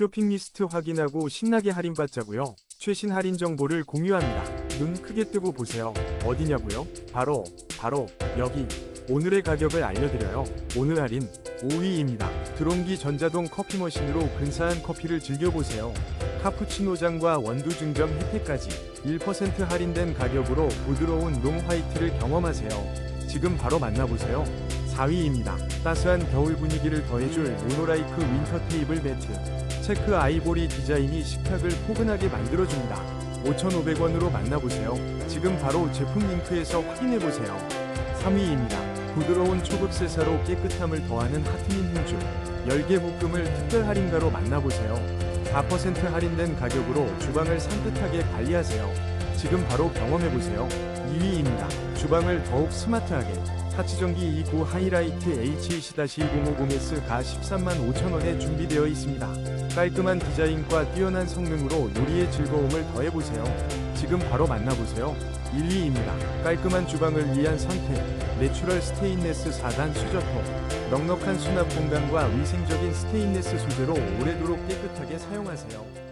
쇼핑 리스트 확인하고 신나게 할인받자고요. 최신 할인 정보를 공유합니다. 눈 크게 뜨고 보세요. 어디냐고요? 바로 바로 여기. 오늘의 가격을 알려드려요. 오늘 할인 5위입니다. 드론기 전자동 커피 머신으로 근사한 커피를 즐겨보세요. 카푸치노장과 원두 증정 혜택까지 1% 할인된 가격으로 부드러운 롱 화이트를 경험하세요. 지금 바로 만나보세요. 4위입니다. 따스한 겨울 분위기를 더해줄 모노라이크 윈터 테이블 매트. 체크 아이보리 디자인이 식탁을 포근하게 만들어줍니다. 5,500원으로 만나보세요. 지금 바로 제품 링크에서 확인해보세요. 3위입니다. 부드러운 초급 세사로 깨끗함을 더하는 하트민 hin줄 10개 묶음을 특별 할인가로 만나보세요. 4% 할인된 가격으로 주방을 산뜻하게 관리하세요. 지금 바로 경험해보세요. 2위입니다. 주방을 더욱 스마트하게 타치전기 2구 하이라이트 H20-2050S 가 13만 5천원에 준비되어 있습니다. 깔끔한 디자인과 뛰어난 성능으로 요리의 즐거움을 더해보세요. 지금 바로 만나보세요. 1위입니다. 깔끔한 주방을 위한 선택. 내추럴 스테인레스 4단 수저통. 넉넉한 수납 공간과 위생적인 스테인레스 소재로 오래도록 깨끗하게 사용하세요.